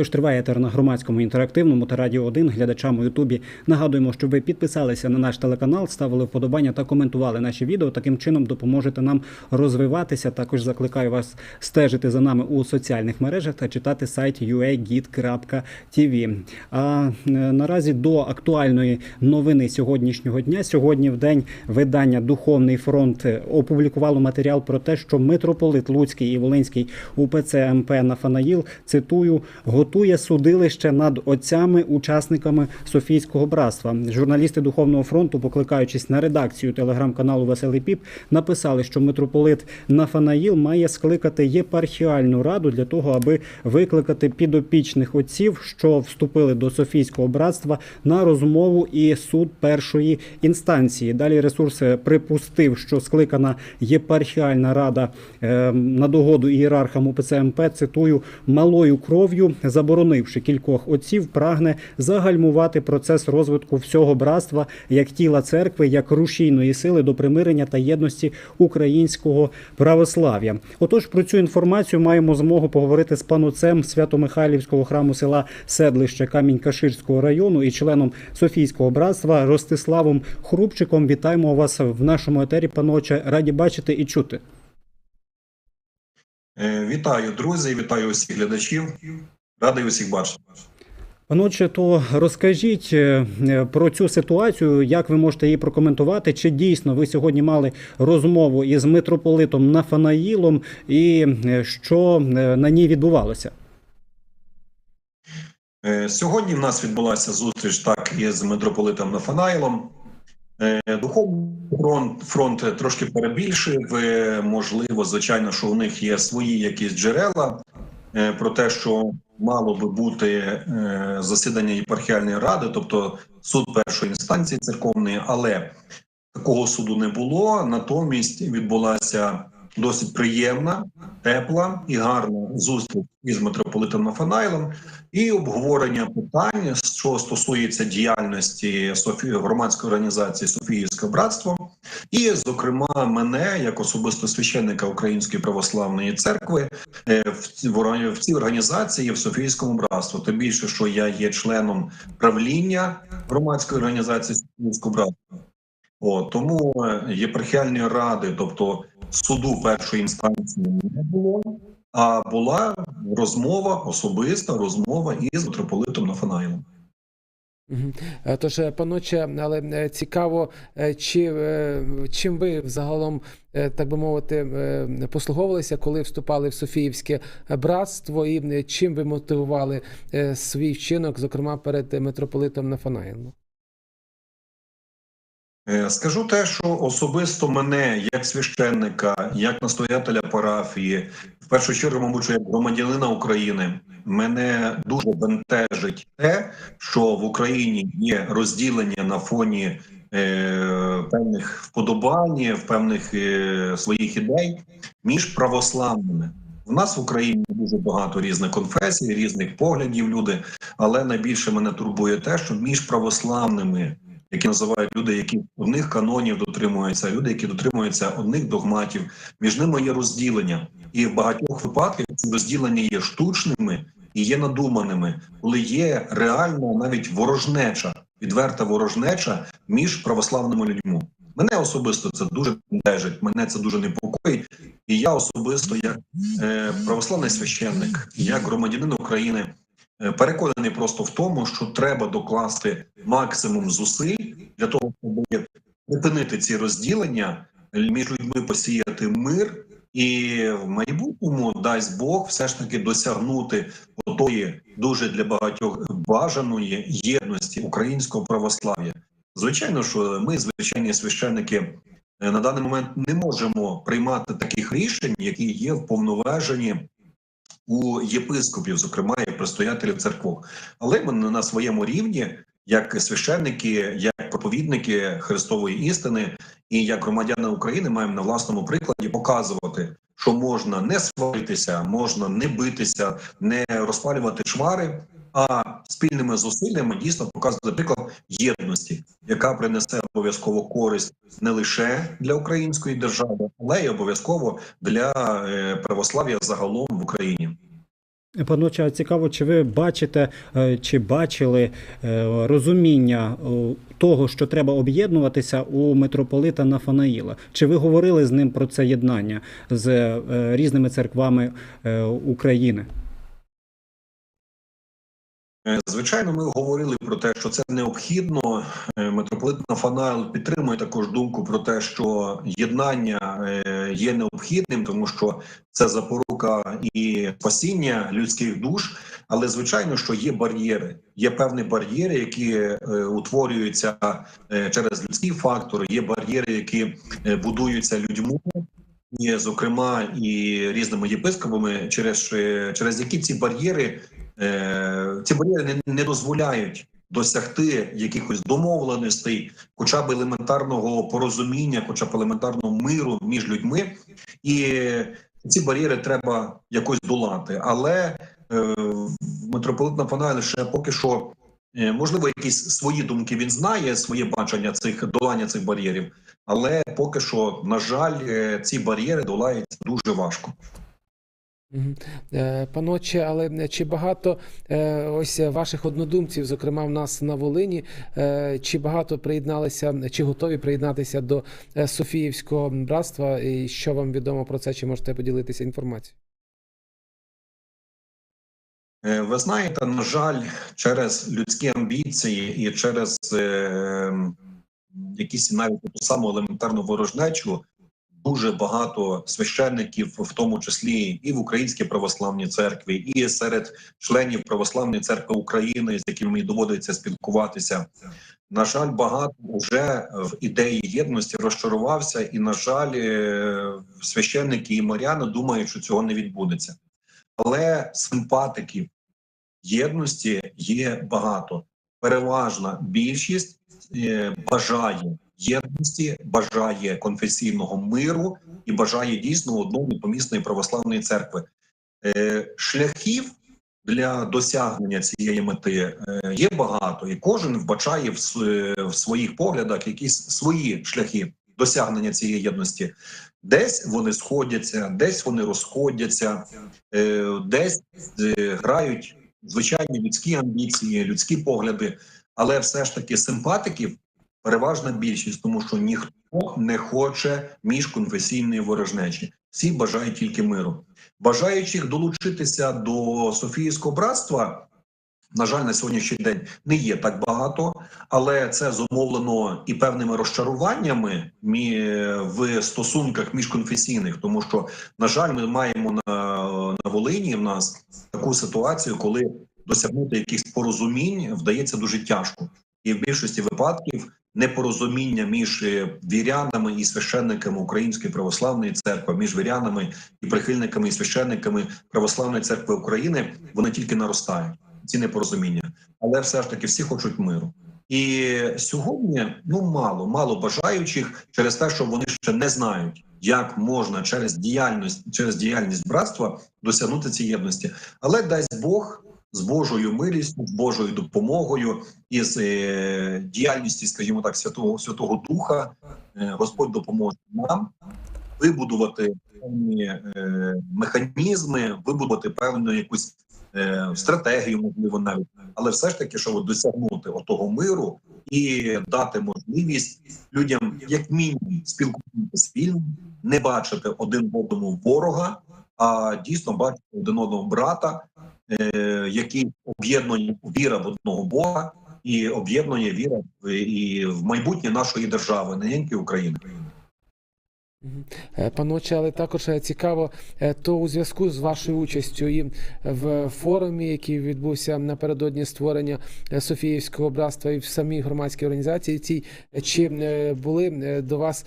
Тож триває етер на громадському інтерактивному та радіо 1 глядачам у Ютубі. Нагадуємо, щоб ви підписалися на наш телеканал, ставили вподобання та коментували наші відео. Таким чином допоможете нам розвиватися. Також закликаю вас стежити за нами у соціальних мережах та читати сайт uagit.tv. А е, наразі до актуальної новини сьогоднішнього дня. Сьогодні в день видання Духовний фронт е, опублікувало матеріал про те, що митрополит Луцький і Волинський УПЦ МП Нафанаїл цитую готує судилище над отцями, учасниками Софійського братства. Журналісти Духовного фронту, покликаючись на редакцію телеграм-каналу Веселий Піп, написали, що митрополит Нафанаїл має скликати єпархіальну раду для того, аби викликати підопічних отців, що вступили до Софійського братства, на розмову і суд першої інстанції. Далі ресурс припустив, що скликана єпархіальна рада е, на догоду ієрархам УПЦ МП, цитую, малою кров'ю, заборонивши кількох отців, прагне загальмувати процес розвитку всього братства як тіла церкви, як рушійної сили до примирення та єдності українського православ'я. Отож, про цю інформацію маємо змогу поговорити з пануцем Свято-Михайлівського храму села Седлище Камінь-Каширського району і членом Софійського братства Ростиславом Хрупчиком. Вітаємо вас в нашому етері, паноче. Раді бачити і чути. Е, Вітаю, друзі, вітаю усіх глядачів. Радий усіх бачити. Паноче, то розкажіть е, е, про цю ситуацію, як ви можете її прокоментувати? Чи дійсно ви сьогодні мали розмову із митрополитом Нафанаїлом, і е, що на ній відбувалося? Сьогодні в нас відбулася зустріч так із митрополитом Нафанаїлом. Духовний фронт, фронт трошки перебільшив. Можливо, звичайно, що у них є свої якісь джерела про те, що мало би бути е, засідання єпархіальної ради, тобто суд першої інстанції церковної, але такого суду не було. Натомість відбулася досить приємна, тепла і гарна зустріч із митрополитом Нафанаїлом і обговорення питань, що стосується діяльності Софі... громадської організації Софіївське братство, і, зокрема, мене як особисто священника Української православної церкви е, в ці- в цій організації в Софійському братстві. Тим більше, що я є членом правління громадської організації Софійського братства. О, тому е, єпархіальної ради, тобто суду першої інстанції, не було. А була розмова, особиста розмова із митрополитом Нафанаїлом. Мгм. Е, Тож, е, паноче, але е, цікаво, чи, чим ви загалом, е, так би мовити, послуговувалися, коли вступали в Софіївське братство, і чим ви мотивували свій вчинок, зокрема перед митрополитом Нафанаєм? Е, Скажу те, що особисто мене, як священника, як настоятеля парафії, в першу чергу, мабуть, як громадянина України, мене дуже бентежить те, що в Україні є розділення на фоні е, певних вподобань, певних е, своїх ідей між православними. У нас в Україні дуже багато різних конфесій, різних поглядів люди, але найбільше мене турбує те, що між православними які називають люди, які одних канонів дотримуються, люди, які дотримуються одних догматів. Між ними є розділення, і в багатьох випадках ці розділення є штучними і є надуманими, коли є реальна навіть ворожнеча, відверта ворожнеча між православними людьми. Мене особисто це дуже бентежить, мене це дуже непокоїть. І я особисто, як е, православний священник, як громадянин України, переконаний просто в тому, що треба докласти максимум зусиль для того, щоб припинити ці розділення, між людьми посіяти мир, і в майбутньому дасть Бог все ж таки досягнути отої дуже для багатьох бажаної єдності українського православ'я. Звичайно, що ми, звичайні священники, е, на даний момент не можемо приймати таких рішень, які є вповноважені у єпископів, зокрема і предстоятелів церков. Але ми на своєму рівні, як священники, як проповідники Христової істини і як громадяни України, маємо на власному прикладі показувати, що можна не сваритися, можна не битися, не розпалювати чвари. А спільними зусиллями дійсно показувати приклад єдності, яка принесе обов'язково користь не лише для української держави, але й обов'язково для е, православ'я загалом в Україні. Паноче, а цікаво, чи ви бачите е, чи бачили е, розуміння того, що треба об'єднуватися у митрополита Нафанаїла? Чи ви говорили з ним про це єднання з різними церквами України? Е, Звичайно, ми говорили про те, що це необхідно. Е, Митрополит Нафанаїл підтримує також думку про те, що єднання е, є необхідним, тому що це запорука і спасіння людських душ. Але звичайно, що є бар'єри. Є певні бар'єри, які утворюються через людські фактори. Є бар'єри, які будуються людьми. Зокрема, і різними єпископами, через, через які ці бар'єри ці бар'єри не, дозволяють досягти якихось домовленостей, хоча б елементарного порозуміння, хоча б елементарного миру між людьми, і ці бар'єри треба якось долати. Але е, митрополит Нафанаїл ще поки що. е, Можливо, якісь свої думки він знає, своє бачення цих долання цих бар'єрів, але поки що, на жаль, е, ці бар'єри долаються дуже важко. Е, Паноче, але чи багато е, ось ваших однодумців, зокрема в нас на Волині, е, чи багато приєдналися, чи готові приєднатися до е, Софіївського братства? І що вам відомо про це? Чи можете поділитися інформацією? Е, Ви знаєте, на жаль, через людські амбіції і через е, якісь навіть ту саму елементарну ворожнечу дуже багато священників, в тому числі і в Українській православній церкві, і серед членів Православної церкви України, з якими мені доводиться спілкуватися. На жаль, багато вже в ідеї єдності розчарувався, і на жаль, е, священники і моряни думають, що цього не відбудеться. Але симпатиків єдності є багато. Переважна більшість е, бажає єдності, бажає конфесійного миру і бажає дійсно одної помісної православної церкви. Е, Шляхів для досягнення цієї мети е, є багато, і кожен вбачає в, в своїх поглядах якісь свої шляхи досягнення цієї єдності. Десь вони сходяться, десь вони розходяться, е, десь е, грають звичайні людські амбіції, людські погляди, але все ж таки симпатиків переважна більшість, тому що ніхто не хоче міжконфесійної ворожнечі. Всі бажають тільки миру. Бажаючих долучитися до Софійського братства. На жаль, на сьогоднішній день не є так багато, але це зумовлено і певними розчаруваннями в стосунках міжконфесійних, тому що на жаль, ми маємо на, на Волині в нас таку ситуацію, коли досягнути якихось порозумінь вдається дуже тяжко, і в більшості випадків непорозуміння між е, вірянами і священниками Української православної церкви, між вірянами і прихильниками і священниками Православної церкви України, вони тільки наростають. Ці непорозуміння, але все ж таки всі хочуть миру. І сьогодні ну мало, мало бажаючих через те, що вони ще не знають, як можна через діяльність через діяльність братства досягнути цієї єдності. Але дасть Бог з Божою милістю, з Божою допомогою і з е, діяльністю, скажімо так, святого Святого Духа, е, Господь допоможе нам вибудувати певні е, механізми, вибудувати певну якусь е, стратегію, можливо, навіть, але все ж таки, щоб досягнути отого миру і дати можливість людям, як мінімум, спілкуватися спільно, не бачити один одному ворога, а дійсно бачити один одного брата, е, об'єднані віра в одного Бога і об'єднання віра і в майбутнє нашої держави, не тільки України. Е, Паноче, але також е, цікаво, е, то у зв'язку з вашою участю і в форумі, який відбувся напередодні створення Софіївського братства і в самій громадській організації, цій чи були до вас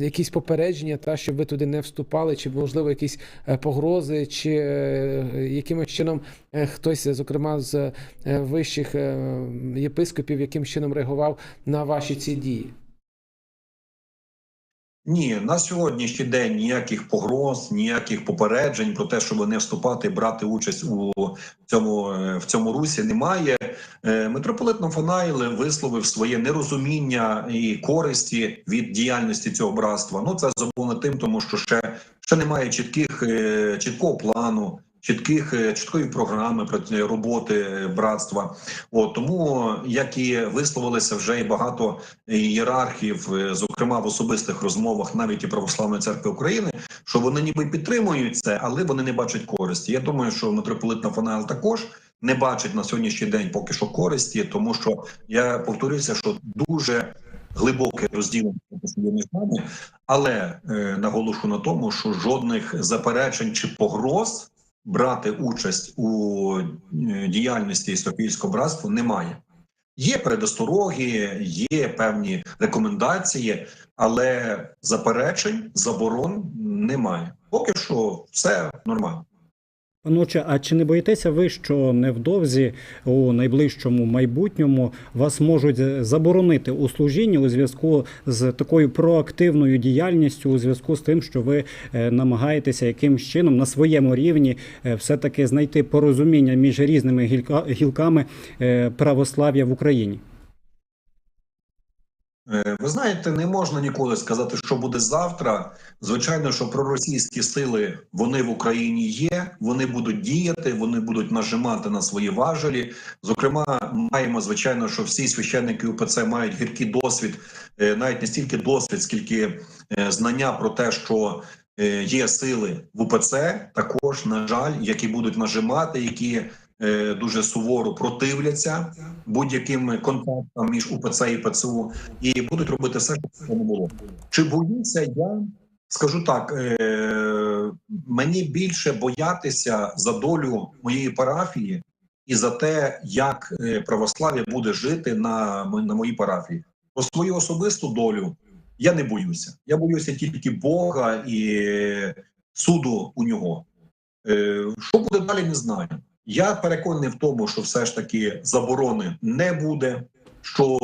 якісь попередження, та щоб ви туди не вступали, чи можливо якісь погрози, чи якимось чином хтось, зокрема з вищих єпископів, яким чином реагував на ваші ці дії? Ні, на сьогоднішній день ніяких погроз, ніяких попереджень про те, щоб не вступати, брати участь у цьому е, в цьому русі, немає. Е, Митрополит Нафанаїл висловив своє нерозуміння і користі від діяльності цього братства. Ну це зумовлено тим, тому що ще, ще немає чітких е, чіткого плану. Чітких е, чіткої програми про- роботи е, братства. От тому, як і висловилися вже і багато ієрархів, е, зокрема в особистих розмовах, навіть і православної церкви України, що вони ніби підтримують це, але вони не бачать користі. Я думаю, що митрополит Нафанаел також не бачить на сьогоднішній день поки що користі, тому що я повторюся, що дуже глибоке розділення між нами, але е, наголошу на тому, що жодних заперечень чи погроз брати участь у е, діяльності Софійського братства немає. Є передостороги, є певні рекомендації, але заперечень, заборон немає. Поки що все нормально. Паноче, а чи не боїтеся ви, що невдовзі у найближчому майбутньому вас можуть заборонити у служінні у зв'язку з такою проактивною діяльністю, у зв'язку з тим, що ви е, намагаєтеся якимсь чином на своєму рівні е, все-таки знайти порозуміння між різними гілька- гілками е, православ'я в Україні? Е, Ви знаєте, не можна ніколи сказати, що буде завтра. Звичайно, що проросійські сили вони в Україні є. Вони будуть діяти, вони будуть нажимати на свої важелі. Зокрема, маємо звичайно, що всі священники УПЦ мають гіркий досвід, е, навіть не стільки досвід, скільки е, знання про те, що є сили в УПЦ, також на жаль, які будуть нажимати, які дуже суворо противляться будь-яким контактам між УПЦ і ПЦУ і будуть робити все, щоб цього не було. Чи боюся я? Скажу так, е- мені більше боятися за долю моєї парафії і за те, як е, православ'я буде жити на, на моїй парафії. Про свою особисту долю я не боюся. Я боюся тільки Бога і суду у нього. Е, що буде далі, не знаю. Я переконаний в тому, що все ж таки заборони не буде. Що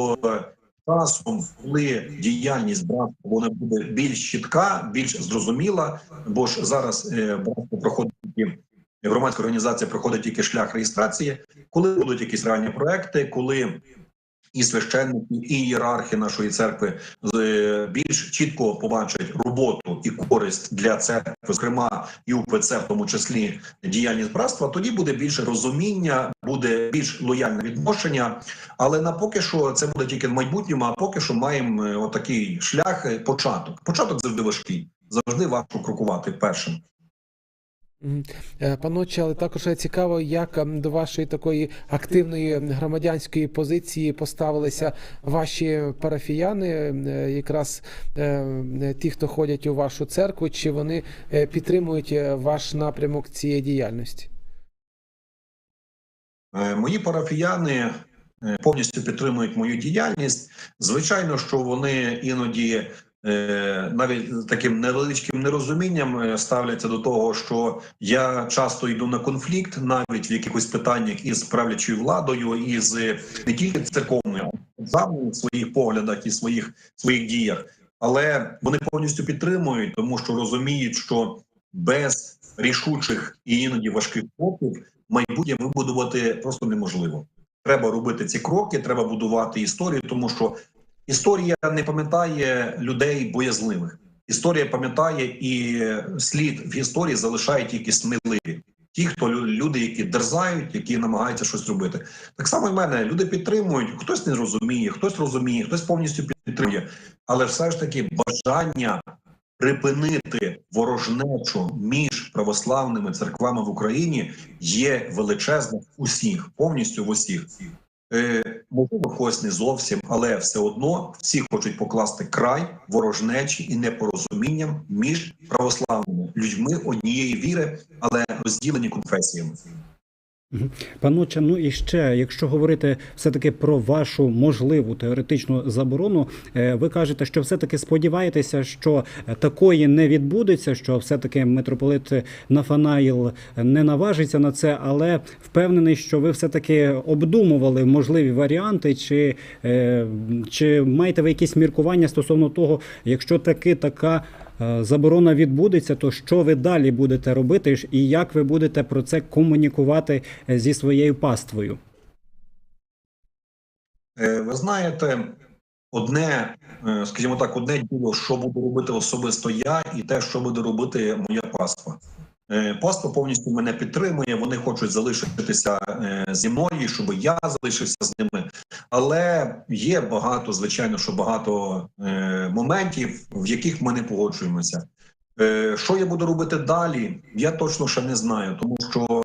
часом, коли діяльність братства вона буде більш чітка, більш зрозуміла, бо ж зараз е, братство проходить громадська організація проходить тільки шлях реєстрації, коли будуть якісь реальні проекти, коли і священники, і ієрархи нашої церкви е, більш чітко побачать роботу і користь для церкви, зокрема і УПЦ, в тому числі діяльність братства, тоді буде більше розуміння, буде більш лояльне відношення. Але на поки що це буде тільки в майбутньому. А поки що маємо е, отакий шлях, е, початок. Початок завжди важкий, завжди важко крокувати першим. Е, але також цікаво, як ем, до вашої такої активної громадянської позиції поставилися ваші парафіяни, е, якраз е, ті, хто ходять у вашу церкву, чи вони підтримують ваш напрямок цієї діяльності? Мої парафіяни повністю підтримують мою діяльність. Звичайно, що вони іноді навіть таким невеличким нерозумінням е, ставляться до того, що я часто йду на конфлікт, навіть в якихось питаннях із правлячою владою, і з е, не тільки церковною, державною в своїх поглядах і своїх своїх діях. Але вони повністю підтримують, тому що розуміють, що без рішучих і іноді важких кроків майбутнє вибудувати просто неможливо. Треба робити ці кроки, треба будувати історію, тому що історія не пам'ятає людей боязливих. Історія пам'ятає і слід в історії залишає тільки сміливі. Ті, хто лю- люди, які дерзають, які намагаються щось робити. Так само і мене люди підтримують, хтось не розуміє, хтось розуміє, хтось повністю підтримує. Але все ж таки бажання припинити ворожнечу між православними церквами в Україні є величезне усіх, повністю в усіх. Е, можливо, хтось не зовсім, але все одно всі хочуть покласти край ворожнечі і непорозумінням між православними людьми однієї віри, але розділені конфесіями. Паноче, ну і ще, якщо говорити все-таки про вашу можливу теоретичну заборону, е, ви кажете, що все-таки сподіваєтеся, що е, такої не відбудеться, що все-таки митрополит Нафанаїл не наважиться на це, але впевнений, що ви все-таки обдумували можливі варіанти, чи, е, чи маєте ви якісь міркування стосовно того, якщо таки така. Е, Заборона відбудеться, то що ви далі будете робити, і як ви будете про це комунікувати е, зі своєю паствою? Е, Ви знаєте, одне, скажімо так, одне діло, що буду робити особисто я, і те, що буде робити моя паства. Е, повністю мене підтримує. Вони хочуть залишитися е, зі мною, щоб я залишився з ними. Але є багато, звичайно, що багато е, моментів, в яких ми не погоджуємося. Що я буду робити далі? Я точно ще не знаю, тому що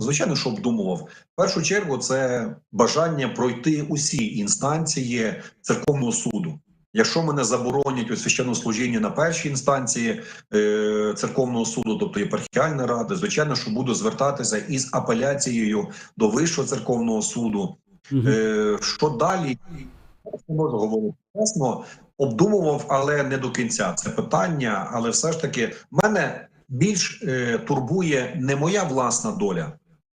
звичайно, що обдумував. В першу чергу це бажання пройти усі інстанції церковного суду. Якщо мене заборонять у священнослужінні на першій інстанції е, церковного суду, тобто єпархіальної ради, звичайно, що буду звертатися із апеляцією до Вищого церковного суду. Е, що далі? Не можу говорити чесно. Обдумував, але не до кінця це питання. Але все ж таки, мене більш е, турбує не моя власна доля,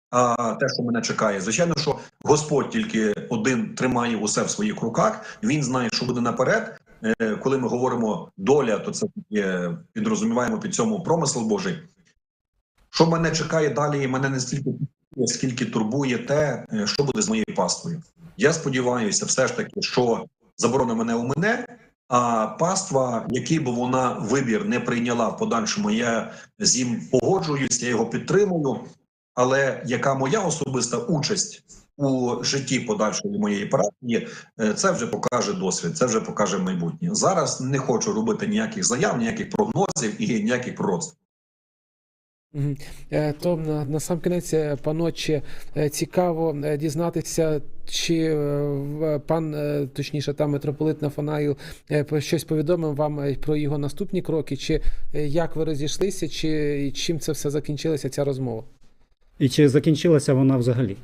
а те, що мене чекає. Звичайно, що Господь тільки один тримає усе в своїх руках. Він знає, що буде наперед. Е, коли ми говоримо доля, то це підрозуміваємо під цьому промисел Божий. Що мене чекає далі, мене не стільки скільки турбує те, е, що буде з моєю паствою. Я сподіваюся, все ж таки, що заборона мене у мене, а паства, який би вона вибір не прийняла в подальшому, я з ним погоджуюсь, я його підтримую. Але яка моя особиста участь у житті подальшої моєї парафії, е, це вже покаже досвід, це вже покаже майбутнє. Зараз не хочу робити ніяких заяв, ніяких прогнозів і ніяких пророцтв. Е, То на, сам кінець, е, паноче, е, цікаво дізнатися, чи пан, точніше, там митрополит Нафанаїл щось повідомив вам про його наступні кроки, чи як ви розійшлися, чи чим це все закінчилася ця розмова? І чи закінчилася вона взагалі?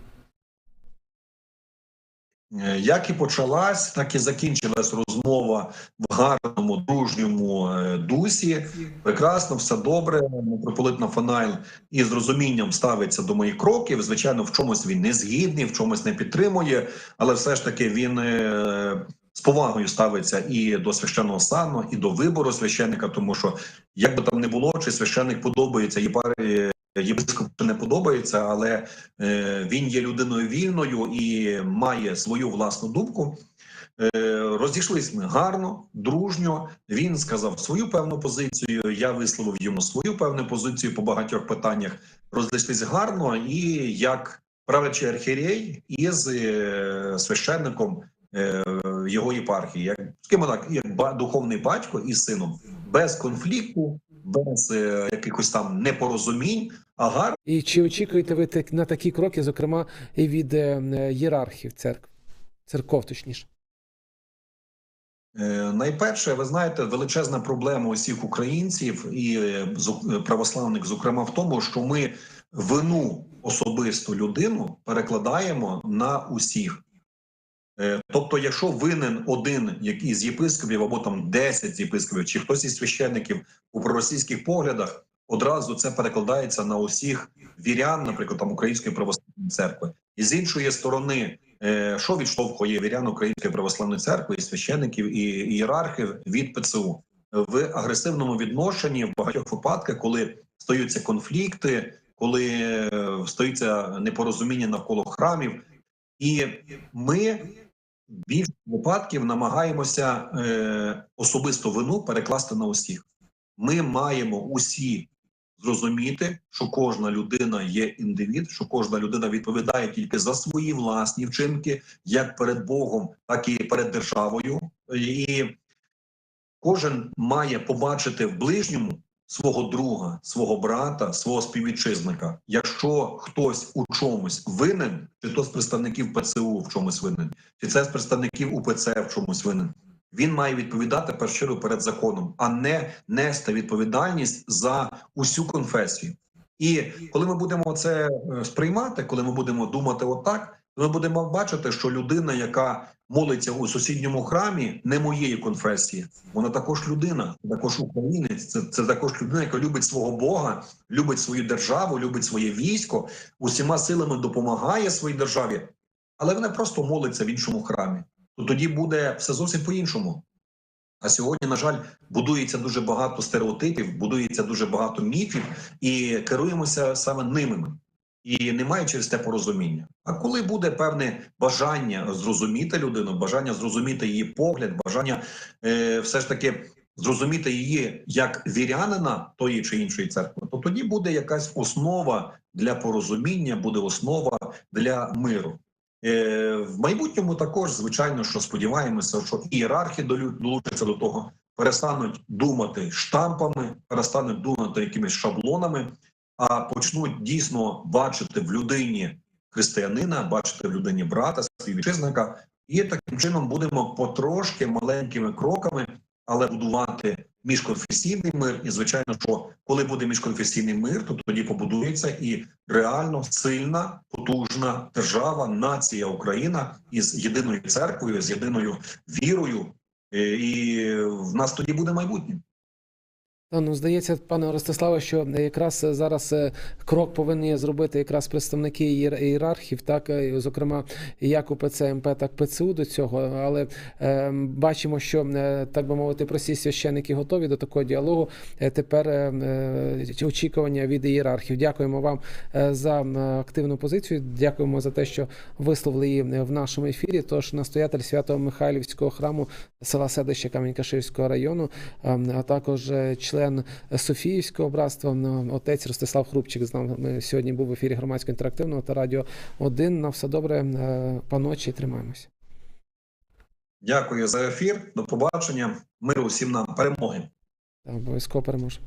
Е, Як і почалась, так і закінчилась розмова в гарному дружньому е, дусі. Прекрасно, все добре. Митрополит Нафанайл із розумінням ставиться до моїх кроків. Звичайно, в чомусь він не згідний, в чомусь не підтримує, але все ж таки він е, з повагою ставиться і до священного сану, і до вибору священника, тому що як би там не було, чи священник подобається єпарі. Єпископу не подобається, але е, він є людиною вільною і має свою власну думку. Е, розійшлись ми гарно, дружньо. Він сказав свою певну позицію. Я висловив йому свою певну позицію по багатьох питаннях. Розійшлись гарно, і як правлячий архієрей із е, священником його єпархії, як так, як духовний батько із сином, без конфлікту, без якихось там непорозумінь, а гарно. І чи очікуєте ви на такі кроки, зокрема, і від е, е, ієрархів церкв, церков, точніше? Е, Найперше, ви знаєте, величезна проблема усіх українців і православних, зокрема, в тому, що ми вину особисту людину перекладаємо на усіх. Тобто, якщо винен один із єпископів або там 10 єпископів, чи хтось із священників у проросійських поглядах, одразу це перекладається на усіх вірян, наприклад, там Української православної церкви. І з іншої сторони, е, що відштовхує вірян Української православної церкви і священників і ієрархів від ПЦУ в агресивному відношенні в багатьох випадках, коли стаються конфлікти, коли е, стаються непорозуміння навколо храмів, і ми більше випадків намагаємося е, особисту вину перекласти на усіх. Ми маємо усі зрозуміти, що кожна людина є індивід, що кожна людина відповідає тільки за свої власні вчинки, як перед Богом, так і перед державою. І кожен має побачити в ближньому свого друга, свого брата, свого співвітчизника. Якщо хтось у чомусь винен, чи то з представників ПЦУ в чомусь винен, чи це з представників УПЦ в чомусь винен. Він має відповідати в перед законом, а не нести відповідальність за усю конфесію. І коли ми будемо це е, сприймати, коли ми будемо думати отак, ми будемо бачити, що людина, яка молиться у сусідньому храмі, не моєї конфесії, вона також людина, також українець. Це, це також людина, яка любить свого Бога, любить свою державу, любить своє військо, усіма силами допомагає своїй державі, але вона просто молиться в іншому храмі. То тоді буде все зовсім по-іншому. А сьогодні, на жаль, будується дуже багато стереотипів, будується дуже багато міфів, і керуємося саме ними. І немає через те порозуміння. А коли буде певне бажання зрозуміти людину, бажання зрозуміти її погляд, бажання е, все ж таки зрозуміти її як вірянина тої чи іншої церкви, то тоді буде якась основа для порозуміння, буде основа для миру. Е, в майбутньому також, звичайно, що сподіваємося, що ієрархи долучаться до того, перестануть думати штампами, перестануть думати якимись шаблонами, а почнуть дійсно бачити в людині християнина, бачити в людині брата, співвітчизника, і таким чином будемо потрошки маленькими кроками, але будувати міжконфесійний мир. І звичайно, що коли буде міжконфесійний мир, то тоді побудується і реально сильна, потужна держава, нація Україна із єдиною церквою, з єдиною вірою, Е, і в нас тоді буде майбутнє. Ну, здається, пане Ростиславе, що якраз зараз е, крок повинні зробити якраз представники ієр- ієрархів, так е, зокрема як УПЦ МП, так ПЦУ до цього. Але е, бачимо, що е, так би мовити, прості священники готові до такого діалогу. Тепер е, е, очікування від ієрархів. Дякуємо вам за активну позицію. Дякуємо за те, що висловили її в нашому ефірі. Тож настоятель Свято-Михайлівського храму села Седище Камінь-Каширського району, е, а також е, член Софіївського братства, отець Ростислав Хрупчик з нами сьогодні був в ефірі громадського інтерактивного та радіо 1. На все добре, е, паночі, тримаємось. Дякую за ефір. До побачення. Миру всім нам перемоги. Обов'язково переможемо.